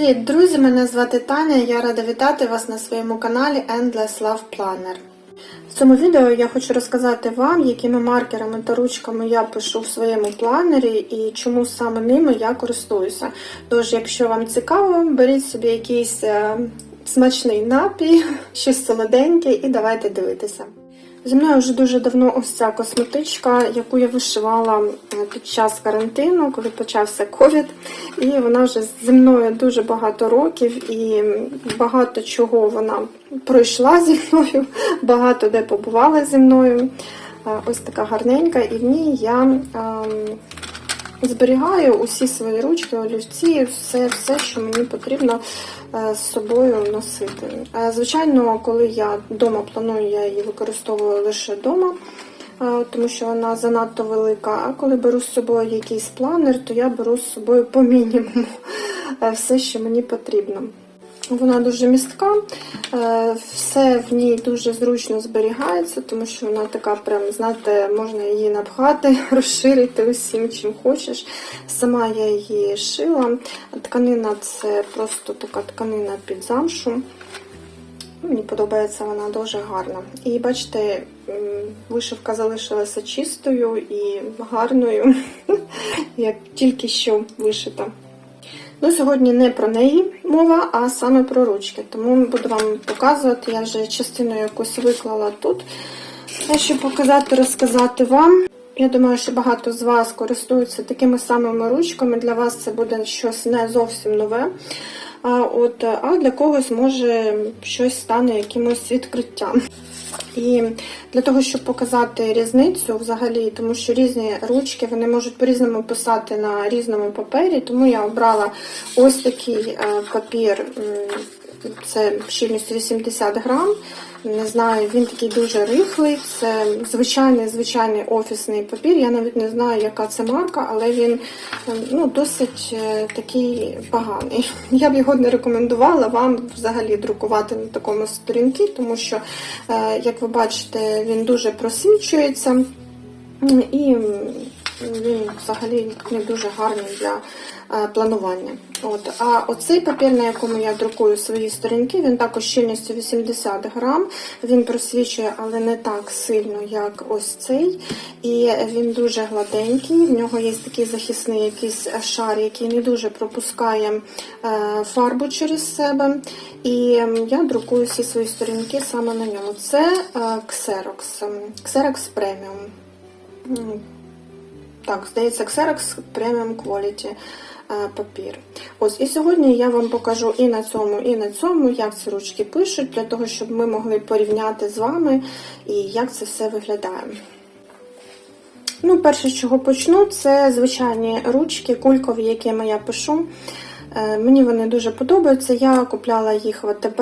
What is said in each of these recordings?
Привіт, друзі! Мене звати Таня. Я рада вітати вас на своєму каналі Endless Love Planner. В цьому відео я хочу розказати вам, якими маркерами та ручками я пишу в своєму планері і чому саме ними я користуюся. Тож, якщо вам цікаво, беріть собі якийсь е, смачний напій, щось солоденьке, і давайте дивитися. Зі мною вже дуже давно ось ця косметичка, яку я вишивала е, під час карантину, коли почався ковід. І вона вже зі мною дуже багато років, і багато чого вона пройшла зі мною, багато де побувала зі мною. Е, Ось така гарненька, і в ній я ем, зберігаю усі свої ручки, олівці, все, все, що мені потрібно з собою носити. Е, Звичайно, коли я вдома планую, я її використовую лише вдома, е, тому що вона занадто велика. А коли беру з собою якийсь планер, то я беру з собою по мінімуму е, все, що мені потрібно. Вона дуже містка, е, все в ній дуже зручно зберігається, тому що вона така, прям, знаєте, можна її напхати, розширити усім, чим хочеш. Сама я її шила. Тканина це просто така тканина під замшу. Мені подобається вона дуже гарна. І бачите, вишивка залишилася чистою і гарною, як тільки що вишита. Ну, сьогодні не про неї мова, а саме про ручки. Тому буду вам показувати. Я вже частину якусь виклала тут. Те, щоб показати, розказати вам. Я думаю, що багато з вас користуються такими самими ручками. Для вас це буде щось не зовсім нове. А, от, а для когось може щось стане якимось відкриттям. І для того, щоб показати різницю взагалі, тому що різні ручки вони можуть по-різному писати на різному папері, тому я обрала ось такий е, папір, це щільністю 80 грам. Не знаю, він такий дуже рихлий. Це звичайний звичайний офісний папір. Я навіть не знаю, яка це марка, але він е, ну, досить е, такий поганий. Я б його не рекомендувала вам взагалі друкувати на такому сторінки, тому що, е, як ви бачите, він дуже просвічується і він взагалі не дуже гарний для планування. От. А оцей папір, на якому я друкую свої сторінки, він також щільністю 80 грам. Він просвічує, але не так сильно, як ось цей. І він дуже гладенький. В нього є такий захисний якийсь шар, який не дуже пропускає е, фарбу через себе. І я друкую всі свої сторінки саме на ньому. Це е, Xerox, Xerox Premium. Так, здається, Xerox Premium Quality папір. Ось, і сьогодні я вам покажу і на цьому, і на цьому, як ці ручки пишуть, для того, щоб ми могли порівняти з вами і як це все виглядає. Ну, перше, з чого почну, це звичайні ручки, кулькові, якими я пишу. Е, Мені вони дуже подобаються. Я купляла їх в АТБ.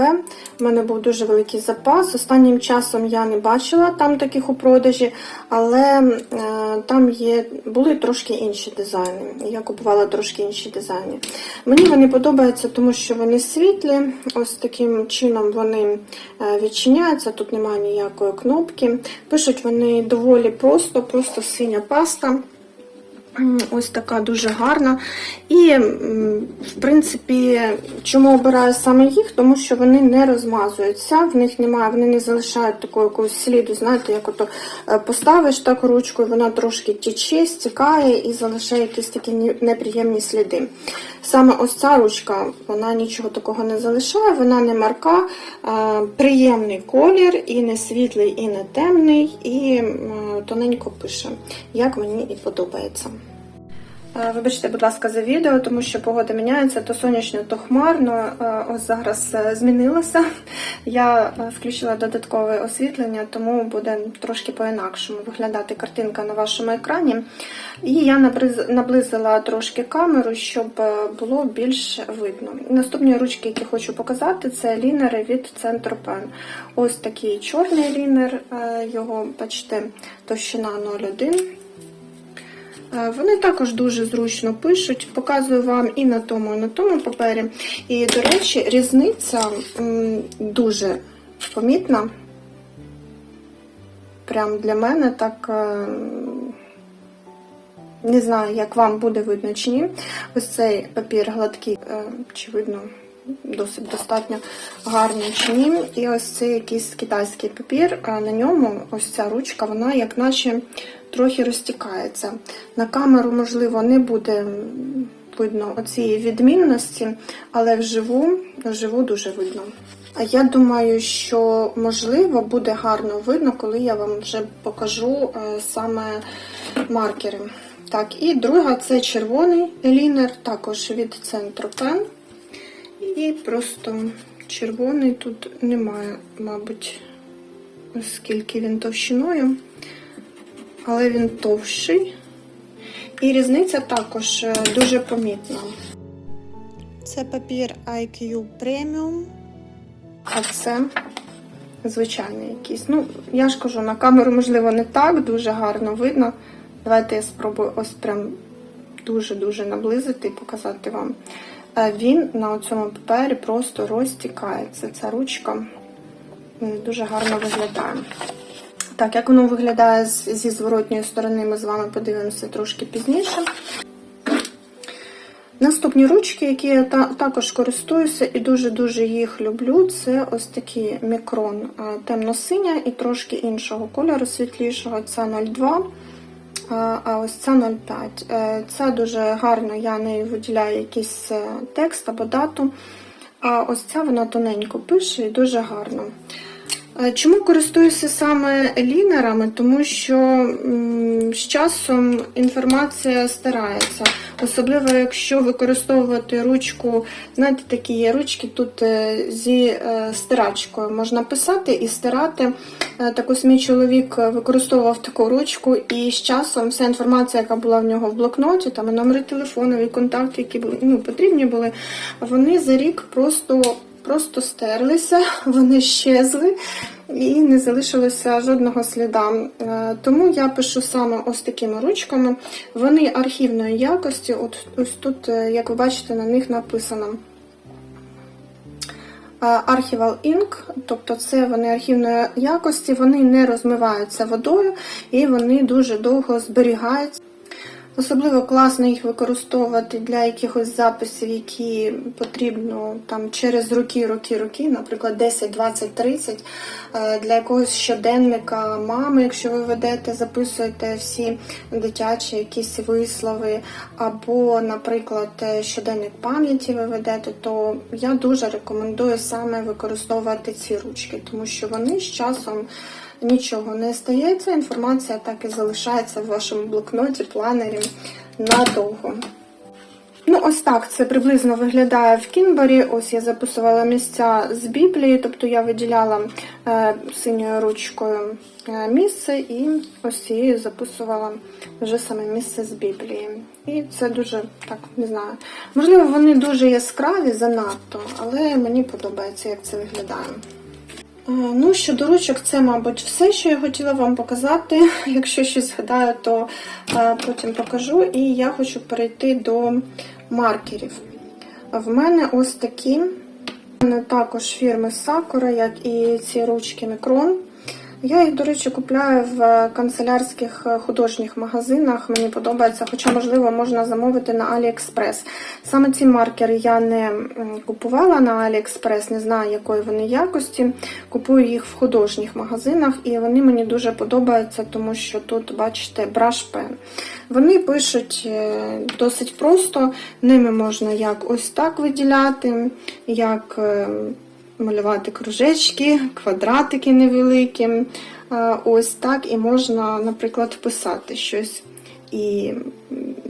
У мене був дуже великий запас. Останнім часом я не бачила там таких у продажі, але е, там є, були трошки інші дизайни. Я купувала трошки інші дизайни. Мені вони подобаються, тому що вони світлі. Ось таким чином вони е, відчиняються. Тут немає ніякої кнопки. Пишуть вони доволі просто, просто синя паста. Ось така дуже гарна. І, в принципі, чому обираю саме їх? Тому що вони не розмазуються, в них немає, вони не залишають такого якогось сліду. Знаєте, як ото е, поставиш так ручку, вона трошки тіче, стікає і залишає якісь такі неприємні сліди. Саме ось ця ручка, вона нічого такого не залишає, вона не марка, е, приємний колір, і не світлий, і не темний, і тоненько пише, як мені і подобається. Е, Вибачте, будь ласка, за відео, тому що погода міняється, то сонячно, то хмарно. Е, Ось зараз е, змінилося. Я включила додаткове освітлення, тому буде трошки по-інакшому виглядати картинка на вашому екрані. І я наблизила трошки камеру, щоб було більш видно. Наступні ручки, які хочу показати, це лінери від Centropen. Ось такий чорний лінер, його, бачите, товщина 0,1. Е, Вони також дуже зручно пишуть, показую вам і на тому, і на тому папері. І, до речі, різниця дуже помітна. Прям для мене так е, Не знаю, як вам буде видно чи ні. Ось цей папір гладкий, е, чи видно досить достатньо гарний чи ні. І ось цей якийсь китайський папір. На ньому ось ця ручка, вона як наче трохи розтікається. На камеру, можливо, не буде видно оцієї відмінності, але вживу, вживу дуже видно. А я думаю, що можливо буде гарно видно, коли я вам вже покажу е, саме маркери. Так, і друга це червоний лінер, також від центру пен. І просто червоний тут немає, мабуть, оскільки він товщиною, але він товщий. І різниця також е, дуже помітна. Це папір IQ Premium, а це звичайний якийсь. Ну, я ж кажу, на камеру, можливо, не так дуже гарно видно. Давайте я спробую ось прям дуже-дуже наблизити і показати вам. Е, Він на цьому папері просто розтікається. Ця ручка дуже гарно виглядає. Так, як воно виглядає зі зворотньої сторони, ми з вами подивимося трошки пізніше. Наступні ручки, які я також користуюся і дуже-дуже їх люблю, це ось такі мікрон темно-синя і трошки іншого кольору, світлішого. Це 02, а а ось це 05. Е, Це дуже гарно, я нею виділяю якийсь е, текст або дату. А ось ця вона тоненько пише і дуже гарно. Чому користуюся саме лінерами? Тому що з часом інформація старається. Особливо, якщо використовувати ручку, знаєте, такі є ручки тут е, зі е, стирачкою. Можна писати і стирати. Е, Так ось мій чоловік використовував таку ручку, і з часом вся інформація, яка була в нього в блокноті, там і номери телефону, і контакти, які ну, потрібні були, вони за рік просто просто стерлися, вони щезли і не залишилося жодного сліда. Е, Тому я пишу саме ось такими ручками. Вони архівної якості. От ось тут, е, як ви бачите, на них написано. е, Archival Ink, тобто це вони архівної якості, вони не розмиваються водою і вони дуже довго зберігаються. Особливо класно їх використовувати для якихось записів, які потрібно там через роки, роки, роки, наприклад, 10, 20, 30, е, для якогось щоденника мами, якщо ви ведете, записуєте всі дитячі якісь вислови, або, наприклад, е, щоденник пам'яті ви ведете, то я дуже рекомендую саме використовувати ці ручки, тому що вони з часом нічого не стається, інформація так і залишається в вашому блокноті, планері надовго. Ну, ось так це приблизно виглядає в Кінбері. Ось я записувала місця з Біблії, тобто я виділяла е, синьою ручкою е, місце і ось цією записувала вже саме місце з Біблії. І це дуже так не знаю. Можливо, вони дуже яскраві занадто, але мені подобається, як це виглядає. Е, Ну, щодо ручок, це, мабуть, все, що я хотіла вам показати. Якщо щось згадаю, то е, потім покажу. І я хочу перейти до маркерів. В мене ось такі. Також фірми Sakura, як і ці ручки Micron. Я їх, до речі, купляю в канцелярських е, художніх магазинах. Мені подобається, хоча, можливо, можна замовити на AliExpress. Саме ці маркери я не купувала на AliExpress, не знаю, якої вони якості. Купую їх в художніх магазинах, і вони мені дуже подобаються, тому що тут, бачите, brush pen. Вони пишуть е, досить просто, ними можна як ось так виділяти, як. Малювати кружечки, квадратики невеликі. Е, Ось так і можна, наприклад, писати щось. І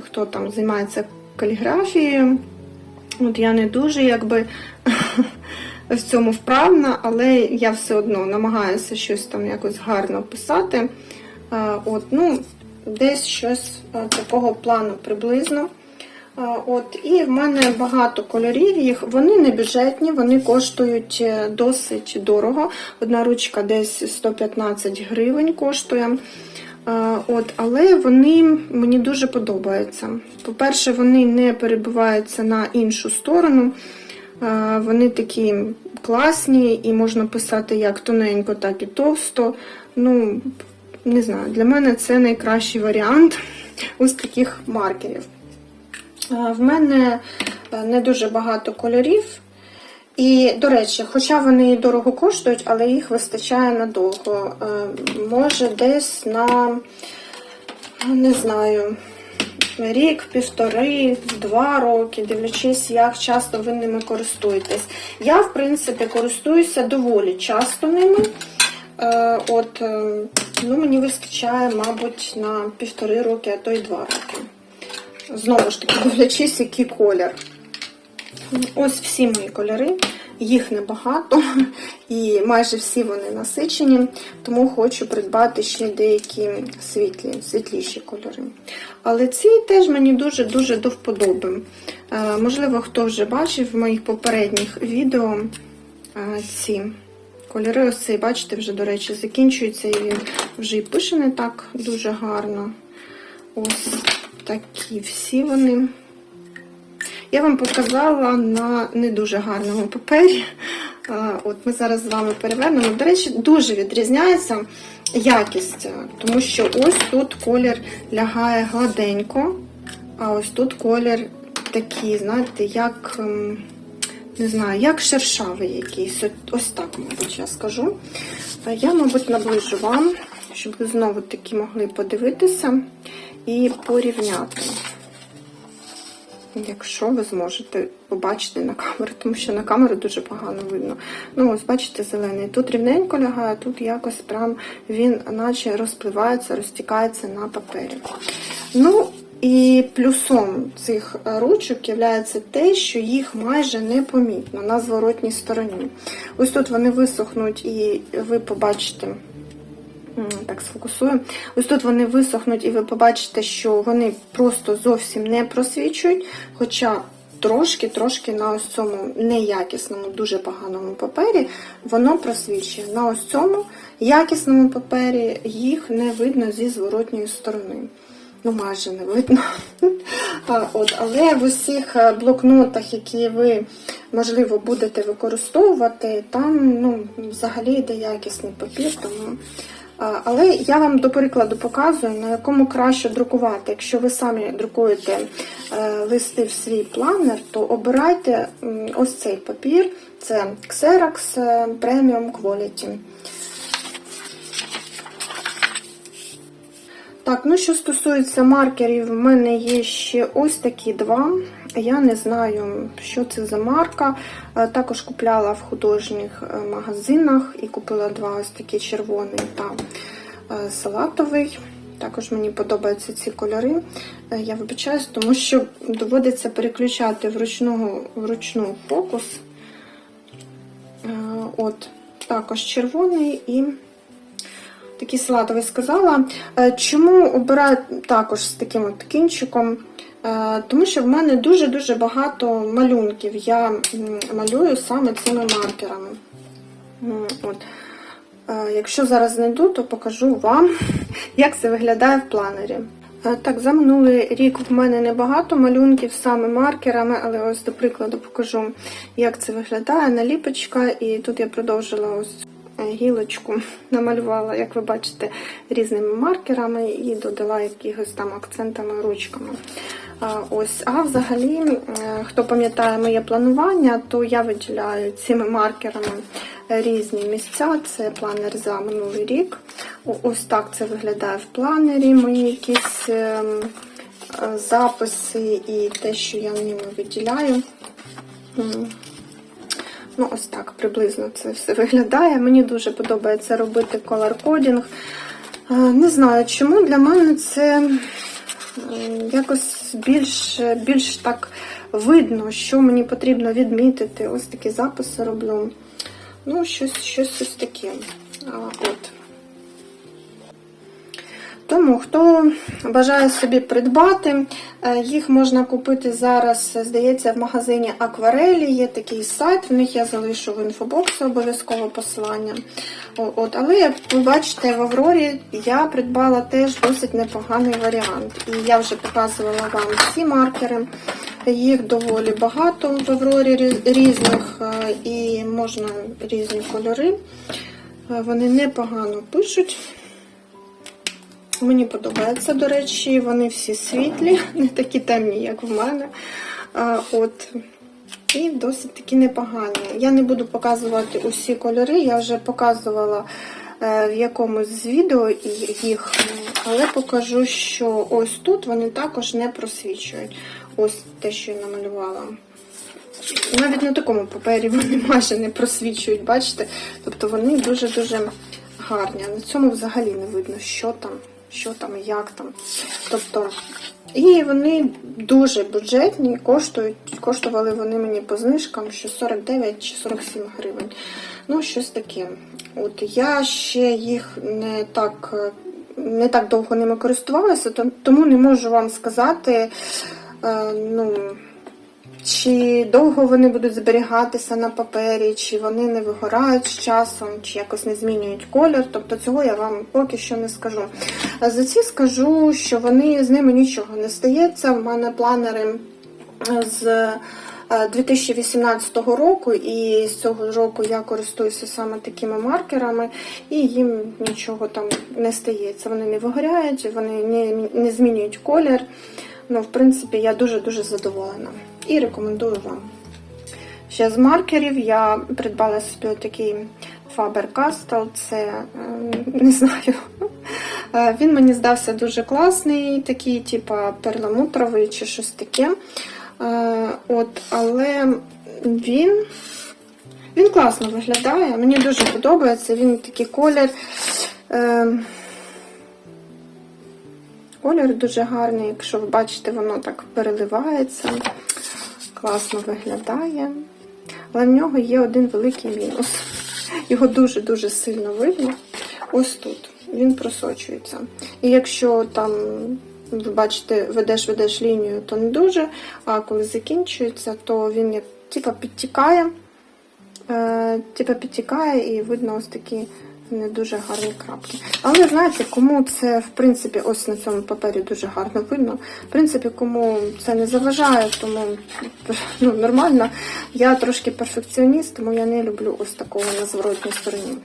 хто там займається каліграфією, от я не дуже якби в цьому вправна, але я все одно намагаюся щось там якось гарно писати. Е, От, ну, десь щось е, такого плану приблизно. А, От, і в мене багато кольорів їх. Вони не бюджетні, вони коштують е, досить дорого. Одна ручка десь 115 гривень коштує. От, але вони мені дуже подобаються. По-перше, вони не перебиваються на іншу сторону. Вони такі класні і можна писати як тоненько, так і товсто. Ну, не знаю, для мене це найкращий варіант ось таких маркерів. Е, В мене е, не дуже багато кольорів. І, до речі, хоча вони і дорого коштують, але їх вистачає надовго. Е, Може, десь на, не знаю, рік, півтори, два роки, дивлячись, як часто ви ними користуєтесь. Я, в принципі, користуюся доволі часто ними. От, ну, мені вистачає, мабуть, на півтори роки, а то й два роки. Знову ж таки, дивлячись, який колір. Ось всі мої кольори, їх небагато, і майже всі вони насичені, тому хочу придбати ще деякі світлі, світліші кольори. Але ці теж мені дуже-дуже до вподоби. Е, Можливо, хто вже бачив в моїх попередніх відео е, ці кольори. Ось цей, бачите, вже, до речі, закінчується, і він вже і пише не так дуже гарно. Ось такі всі вони. Я вам показала на не дуже гарному папері. От Ми зараз з вами перевернемо. До речі, дуже відрізняється якість, тому що ось тут колір лягає гладенько, а ось тут колір такий, знаєте, як ем, не знаю, як шершавий якийсь. Ось так, мабуть, я скажу. Я, мабуть, наближу вам, щоб ви знову таки могли подивитися і порівняти якщо ви зможете побачити на камеру, тому що на камеру дуже погано видно. Ну, ось бачите, зелений. Тут рівненько лягає, тут якось прям він наче розпливається, розтікається на папері. Ну, і плюсом цих ручок є те, що їх майже непомітно на зворотній стороні. Ось тут вони висохнуть, і ви побачите. Так, сфокусую. Ось тут вони висохнуть, і ви побачите, що вони просто зовсім не просвічують, хоча трошки-трошки на ось цьому неякісному, дуже поганому папері воно просвічує. На ось цьому якісному папері їх не видно зі зворотньої сторони. Ну, майже не видно. От, але в усіх е, блокнотах, які ви, можливо, будете використовувати, там ну, взагалі йде якісний папір. Тому... Але я вам до прикладу показую, на якому краще друкувати. Якщо ви самі друкуєте е, листи в свій планер, то обирайте ось цей папір. Це Xerox е, Premium Quality. Так, ну що стосується маркерів, в мене є ще ось такі два. Я не знаю, що це за марка. Е, Також купляла в художніх е, магазинах і купила два ось такі червоний та е, салатовий. Також мені подобаються ці кольори. Я вибачаюсь, тому що доводиться переключати вручну, вручну фокус. От, також червоний і такий салатовий сказала. Чому обираю також з таким от кінчиком? Е, Тому що в мене дуже-дуже багато малюнків. Я малюю саме цими маркерами. От. Е, Якщо зараз знайду, то покажу вам, як це виглядає в планері. Е, Так, за минулий рік в мене небагато малюнків саме маркерами, але ось до прикладу покажу, як це виглядає. Наліпочка, і тут я продовжила ось гілочку, намалювала, як ви бачите, різними маркерами і додала якихось там акцентами ручками. Ось, а взагалі, е, хто пам'ятає моє планування, то я виділяю цими маркерами різні місця. Це планер за минулий рік. Ось так це виглядає в планері. Мої якісь ем, записи і те, що я ними виділяю. Ну, ось так приблизно це все виглядає. Мені дуже подобається робити колор-кодінг. Е, Не знаю чому, для мене це м, більш, більш так видно, що мені потрібно відмітити. Ось такі записи роблю. Ну, щось, щось ось таке. От. Тому, хто бажає собі придбати, е, їх можна купити зараз, здається, в магазині Акварелі. Є такий сайт, в них я залишу в інфобоксі обов'язково посилання. От, але, як ви бачите, в Аврорі я придбала теж досить непоганий варіант. І я вже показувала вам ці маркери. Їх доволі багато в Аврорі різних, е, і можна різні кольори. Е, Вони непогано пишуть. Мені подобається, до речі, вони всі світлі, не такі темні, як в мене. От. І досить таки непогані. Я не буду показувати усі кольори, я вже показувала е, в якомусь з відео їх, але покажу, що ось тут вони також не просвічують. Ось те, що я намалювала. Навіть на такому папері вони майже не просвічують, бачите? Тобто вони дуже-дуже гарні. На цьому взагалі не видно, що там, що там як там. Тобто, і вони дуже бюджетні, коштують, коштували вони мені по знижкам, що 49 чи 47 гривень. Ну, щось таке. От я ще їх не так, не так довго ними користувалася, тому не можу вам сказати. е, ну, чи довго вони будуть зберігатися на папері, чи вони не вигорають з часом, чи якось не змінюють колір. Тобто цього я вам поки що не скажу. За ці скажу, що вони з ними нічого не стається. В мене планери з е, 2018 року, і з цього року я користуюся саме такими маркерами, і їм нічого там не стається. Вони не вигоряють, вони не, не змінюють колір. Ну, в принципі, я дуже-дуже задоволена і рекомендую вам. Ще з маркерів я придбала собі такий Faber-Castell, це е, не знаю. Е, Він мені здався дуже класний, такий, типа перламутровий чи щось таке. Е, От, але він, він класно виглядає, мені дуже подобається. Він такий колір. Колір дуже гарний, якщо ви бачите, воно так переливається, класно виглядає. Але в нього є один великий мінус. Його дуже-дуже сильно видно. Ось тут. Він просочується. І якщо там, ви бачите, ведеш, ведеш лінію, то не дуже, а коли закінчується, то він як типа підтікає. Е, типа підтікає і видно ось такі не дуже гарні крапки. Але знаєте, кому це, в принципі, ось на цьому папері дуже гарно видно. В принципі, кому це не заважає, тому ну, нормально. Я трошки перфекціоніст, тому я не люблю ось такого на зворотній стороні.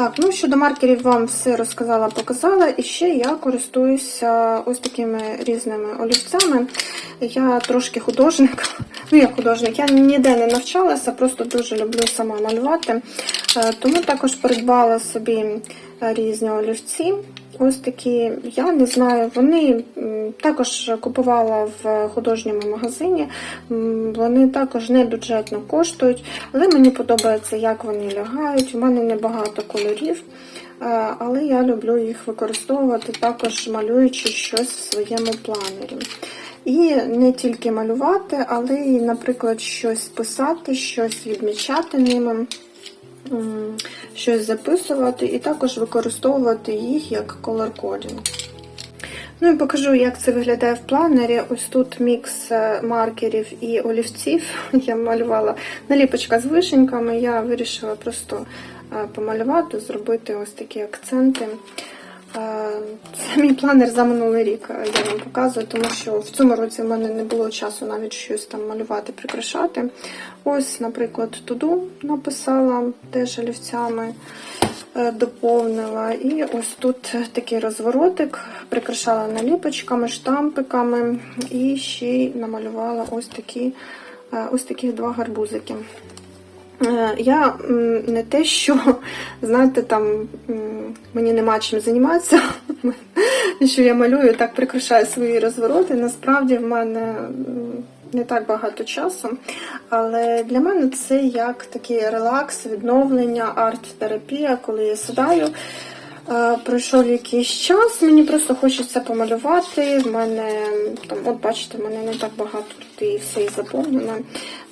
Так, ну щодо маркерів вам все розказала, показала. І ще я користуюся ось такими різними олівцями. Я трошки художник, ну як художник, я ніде не навчалася, просто дуже люблю сама малювати. Е, Тому також придбала собі е, різні олівці. Ось такі, я не знаю, вони також купувала в художньому магазині. Вони також не бюджетно коштують, але мені подобається, як вони лягають. У мене небагато кольорів, е, але я люблю їх використовувати, також малюючи щось в своєму планері. І не тільки малювати, але і, наприклад, щось писати, щось відмічати ними щось записувати і також використовувати їх як колор-кодінг. Ну і покажу, як це виглядає в планері. Ось тут мікс е, маркерів і олівців. Я малювала наліпочка з вишеньками. Я вирішила просто е, помалювати, зробити ось такі акценти. Е, Це мій планер за минулий рік, е, я вам показую, тому що в цьому році в мене не було часу навіть щось там малювати, прикрашати. Ось, наприклад, туду написала теж олівцями, е, доповнила. І ось тут такий розворотик, прикрашала наліпочками, штампиками і ще й намалювала ось такі, ось такі два гарбузики. Е, Я не те, що, знаєте, там мені нема чим займатися, що я малюю, так прикрашаю свої розвороти. Насправді в мене не так багато часу. Але для мене це як такий релакс, відновлення, арт-терапія, коли я сідаю. Е, Пройшов якийсь час, мені просто хочеться помалювати. В мене там, от бачите, в мене не так багато тут і все і заповнено.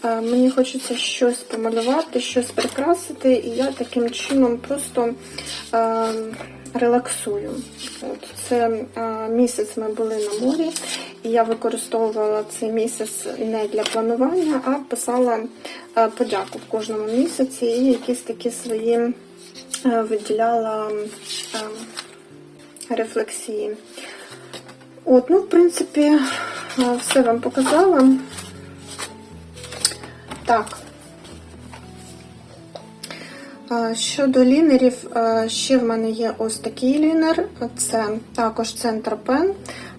Е, Мені хочеться щось помалювати, щось прикрасити, і я таким чином просто е, релаксую. От, це е, місяць ми були на морі, і я використовувала цей місяць не для планування, а писала е, подяку в кожному місяці і якісь такі свої виділяла е, рефлексії. От, ну, в принципі, е, все вам показала. Так. Щодо лінерів, ще в мене є ось такий лінер. Це також центр пен.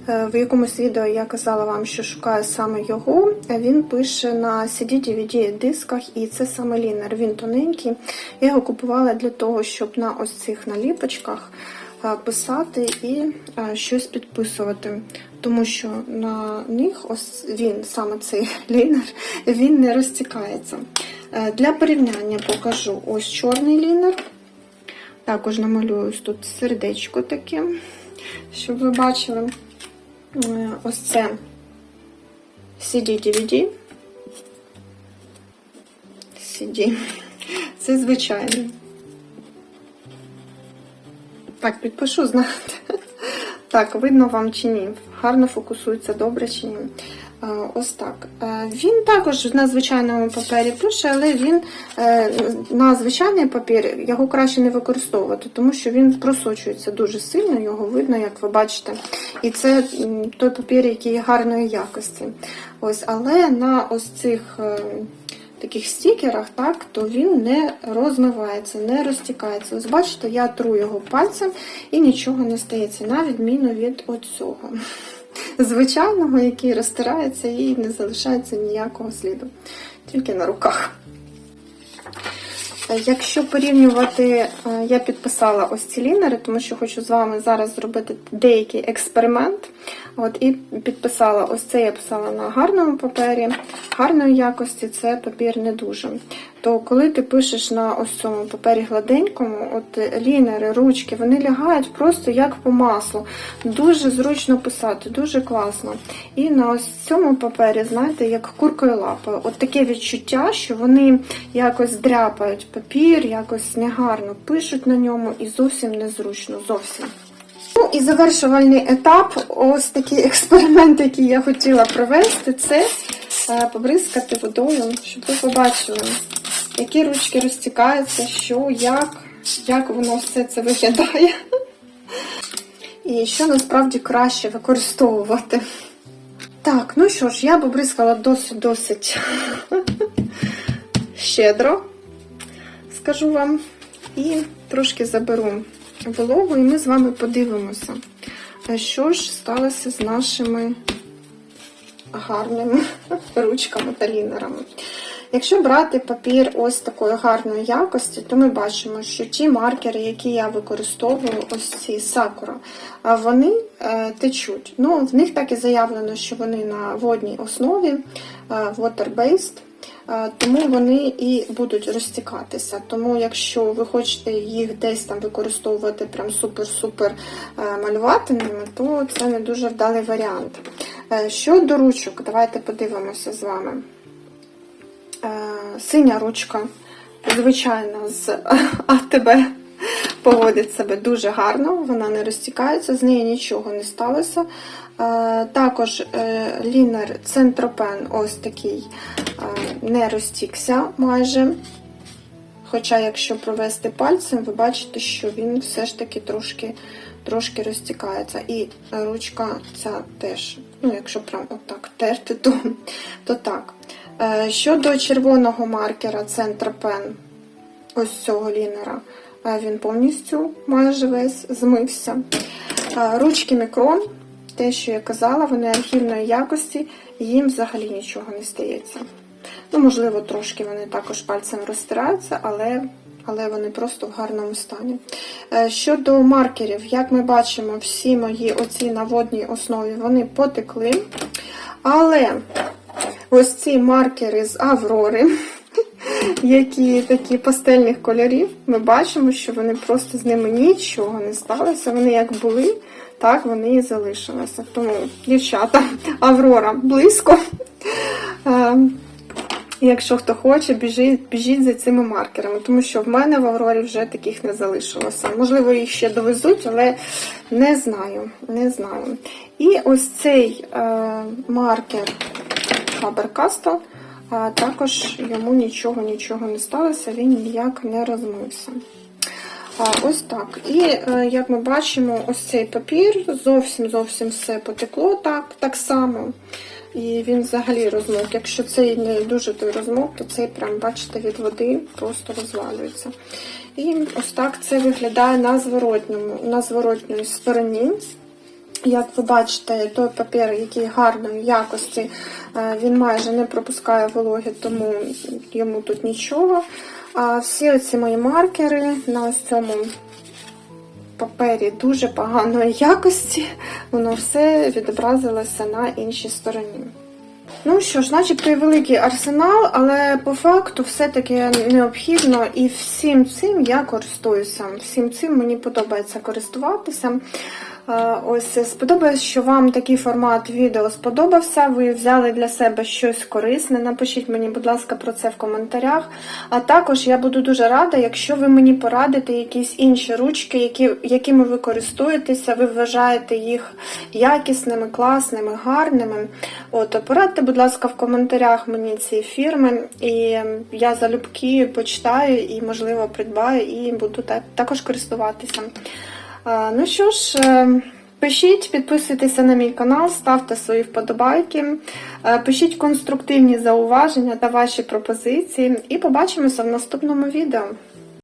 Е, В якомусь відео я казала вам, що шукаю саме його. Він пише на CD-DVD дисках, і це саме лінер. Він тоненький. Я його купувала для того, щоб на ось цих наліпочках е, писати і е, щось підписувати. Тому що на них ось він, саме цей лінер, він не розтікається. Е, Для порівняння покажу ось чорний лінер. Також намалюю тут сердечко таке, щоб ви бачили. Е, Ось це CD-DVD. CD. Це звичайний. Так, підпишу, знаєте. Так, видно вам чи ні. Гарно фокусується добре чи ні. Ось так. Е, Він також на звичайному папері пише, але він е, на звичайний папір його краще не використовувати, тому що він просочується дуже сильно, його видно, як ви бачите. І це той папір, який є гарної якості. Ось, але на ось цих е, таких стікерах, так, то він не розмивається, не розтікається. Ось бачите, я тру його пальцем і нічого не стається, на відміну від оцього. Звичайного, який розтирається і не залишається ніякого сліду. Тільки на руках. Е, Якщо порівнювати, е, я підписала ось ці лінери, тому що хочу з вами зараз зробити деякий експеримент. От, І підписала ось це я писала на гарному папері, гарної якості це папір не дуже. То коли ти пишеш на ось цьому папері гладенькому, от лінери, ручки, вони лягають просто як по маслу. Дуже зручно писати, дуже класно. І на ось цьому папері, знаєте, як куркою лапою. От таке відчуття, що вони якось дряпають папір, якось негарно пишуть на ньому і зовсім незручно. Зовсім. Ну і завершувальний етап, ось такий експеримент, який я хотіла провести, це е, побризкати водою, щоб ви побачили, які ручки розтікаються, що, як, як воно все це виглядає. І що насправді краще використовувати. Так, ну що ж, я побризкала досить-досить щедро, скажу вам, і трошки заберу вологу, і ми з вами подивимося, що ж сталося з нашими гарними ручками та лінерами. Якщо брати папір ось такої гарної якості, то ми бачимо, що ті маркери, які я використовую, ось ці сакура, вони е, течуть. Ну, В них так і заявлено, що вони на водній основі, е, water-based, е, тому вони і будуть розтікатися. Тому, якщо ви хочете їх десь там використовувати прям супер-супер е, малювати ними, то це не дуже вдалий варіант. Е, Щодо ручок, давайте подивимося з вами. Е, Синя ручка, звичайно, з АТБ поводить себе дуже гарно, вона не розтікається, з неї нічого не сталося. Е, Також е, лінер Центропен ось такий е, не розтікся майже. Хоча, якщо провести пальцем, ви бачите, що він все ж таки трошки трошки розтікається. І ручка ця теж, ну, якщо прям отак терти, то, то так. Щодо червоного маркера Центропен, ось цього лінера, він повністю майже весь змився. Ручки мікрон, те, що я казала, вони архівної якості, їм взагалі нічого не стається. Ну, можливо, трошки вони також пальцем розтираються, але, але вони просто в гарному стані. Е, Щодо маркерів, як ми бачимо, всі мої оці на водній основі вони потекли. Але ось ці маркери з Аврори, які такі пастельних кольорів, ми бачимо, що вони просто з ними нічого не сталося. Вони як були, так вони і залишилися. Тому, дівчата, Аврора близько. Е, Якщо хто хоче, біжіть, біжіть за цими маркерами, тому що в мене в Аврорі вже таких не залишилося. Можливо, їх ще довезуть, але не знаю. не знаю. І ось цей е, маркер Faber-Castell, е, також йому нічого нічого не сталося, він ніяк не розмився. А, ось так. І е, як ми бачимо, ось цей папір зовсім зовсім все потекло так, так само. І він взагалі розмок. Якщо цей не дуже той розмок, то цей прям, бачите, від води просто розвалюється. І ось так це виглядає на зворотньому, на зворотній стороні. Як ви бачите, той папір, який гарної якості, е, він майже не пропускає вологи, тому йому тут нічого. А всі оці мої маркери на ось цьому папері дуже поганої якості, воно все відобразилося на іншій стороні. Ну що ж, начебто і великий арсенал, але по факту все-таки необхідно і всім цим я користуюся. Всім цим мені подобається користуватися. Е, Ось сподобається, що вам такий формат відео сподобався. Ви взяли для себе щось корисне. Напишіть мені, будь ласка, про це в коментарях. А також я буду дуже рада, якщо ви мені порадите якісь інші ручки, які, якими ви користуєтеся, ви вважаєте їх якісними, класними, гарними. От, порадьте, будь ласка, в коментарях мені ці фірми, і я залюбки почитаю і, можливо, придбаю і буду так- також користуватися. А, Ну що ж, е, пишіть, підписуйтеся на мій канал, ставте свої вподобайки, е, пишіть конструктивні зауваження та ваші пропозиції, і побачимося в наступному відео.